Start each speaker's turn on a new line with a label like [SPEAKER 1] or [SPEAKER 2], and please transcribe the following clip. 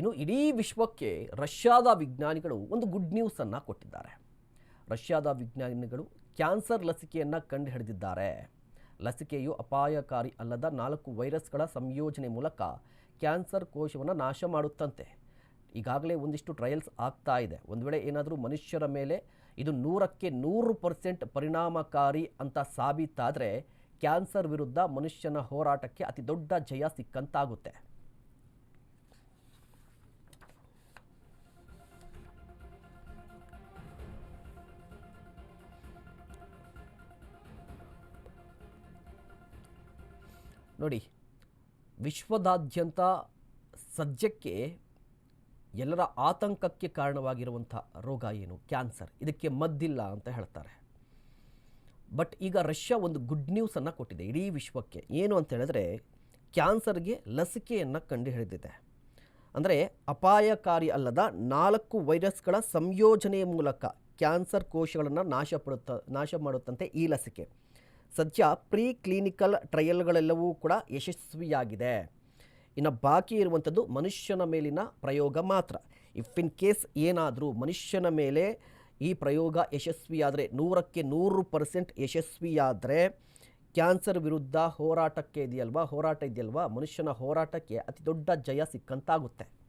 [SPEAKER 1] ಇನ್ನು ಇಡೀ ವಿಶ್ವಕ್ಕೆ ರಷ್ಯಾದ ವಿಜ್ಞಾನಿಗಳು ಒಂದು ಗುಡ್ ನ್ಯೂಸನ್ನು ಕೊಟ್ಟಿದ್ದಾರೆ. ರಷ್ಯಾದ ವಿಜ್ಞಾನಿಗಳು ಕ್ಯಾನ್ಸರ್ ಲಸಿಕೆಯನ್ನು ಕಂಡುಹಿಡಿದಿದ್ದಾರೆ. ಲಸಿಕೆಯು ಅಪಾಯಕಾರಿ ಅಲ್ಲದ ನಾಲ್ಕು ವೈರಸ್ಗಳ ಸಂಯೋಜನೆ ಮೂಲಕ ಕ್ಯಾನ್ಸರ್ ಕೋಶವನ್ನು ನಾಶ ಮಾಡುತ್ತಂತೆ. ಈಗಾಗಲೇ ಒಂದಿಷ್ಟು ಟ್ರಯಲ್ಸ್ ಆಗ್ತಾ ಇದೆ. ಒಂದು ವೇಳೆ ಏನಾದರೂ ಮನುಷ್ಯರ ಮೇಲೆ ಇದು ನೂರಕ್ಕೆ ನೂರು ಪರ್ಸೆಂಟ್ ಪರಿಣಾಮಕಾರಿ ಅಂತ ಸಾಬೀತಾದರೆ ಕ್ಯಾನ್ಸರ್ ವಿರುದ್ಧ ಮನುಷ್ಯನ ಹೋರಾಟಕ್ಕೆ ಅತಿ ದೊಡ್ಡ ಜಯ ಸಿಕ್ಕಂತಾಗುತ್ತೆ. ನೋಡಿ, ವಿಶ್ವದಾದ್ಯಂತ ಸದ್ಯಕ್ಕೆ ಎಲ್ಲರ ಆತಂಕಕ್ಕೆ ಕಾರಣವಾಗಿರುವಂಥ ರೋಗ ಏನು? ಕ್ಯಾನ್ಸರ್. ಇದಕ್ಕೆ ಮದ್ದಿಲ್ಲ ಅಂತ ಹೇಳ್ತಾರೆ. ಬಟ್ ಈಗ ರಷ್ಯಾ ಒಂದು ಗುಡ್ ನ್ಯೂಸನ್ನು ಕೊಟ್ಟಿದೆ ಇಡೀ ವಿಶ್ವಕ್ಕೆ. ಏನು ಅಂತ ಹೇಳಿದ್ರೆ, ಕ್ಯಾನ್ಸರ್ಗೆ ಲಸಿಕೆಯನ್ನು ಕಂಡುಹಿಡಿದಿದೆ. ಅಂದರೆ ಅಪಾಯಕಾರಿ ಅಲ್ಲದ ನಾಲ್ಕು ವೈರಸ್ಗಳ ಸಂಯೋಜನೆಯ ಮೂಲಕ ಕ್ಯಾನ್ಸರ್ ಕೋಶಗಳನ್ನು ನಾಶಪಡುತ್ತ ನಾಶ ಮಾಡುತ್ತಂತೆ ಈ ಲಸಿಕೆ. ಸದ್ಯ ಪ್ರೀ ಕ್ಲಿನಿಕಲ್ ಟ್ರಯಲ್ಗಳೆಲ್ಲವೂ ಕೂಡ ಯಶಸ್ವಿಯಾಗಿದೆ. ಇನ್ನು ಬಾಕಿ ಇರುವಂಥದ್ದು ಮನುಷ್ಯನ ಮೇಲಿನ ಪ್ರಯೋಗ ಮಾತ್ರ. ಇಫ್ ಇನ್ ಕೇಸ್ ಏನಾದರೂ ಮನುಷ್ಯನ ಮೇಲೆ ಈ ಪ್ರಯೋಗ ಯಶಸ್ವಿಯಾದರೆ, ನೂರಕ್ಕೆ ನೂರು ಪರ್ಸೆಂಟ್ ಯಶಸ್ವಿಯಾದರೆ, ಕ್ಯಾನ್ಸರ್ ವಿರುದ್ಧ ಹೋರಾಟಕ್ಕೆ ಇದೆಯಲ್ವಾ? ಹೋರಾಟ ಇದೆಯಲ್ವಾ? ಮನುಷ್ಯನ ಹೋರಾಟಕ್ಕೆ ಅತಿ ದೊಡ್ಡ ಜಯ ಸಿಕ್ಕಂತಾಗುತ್ತೆ.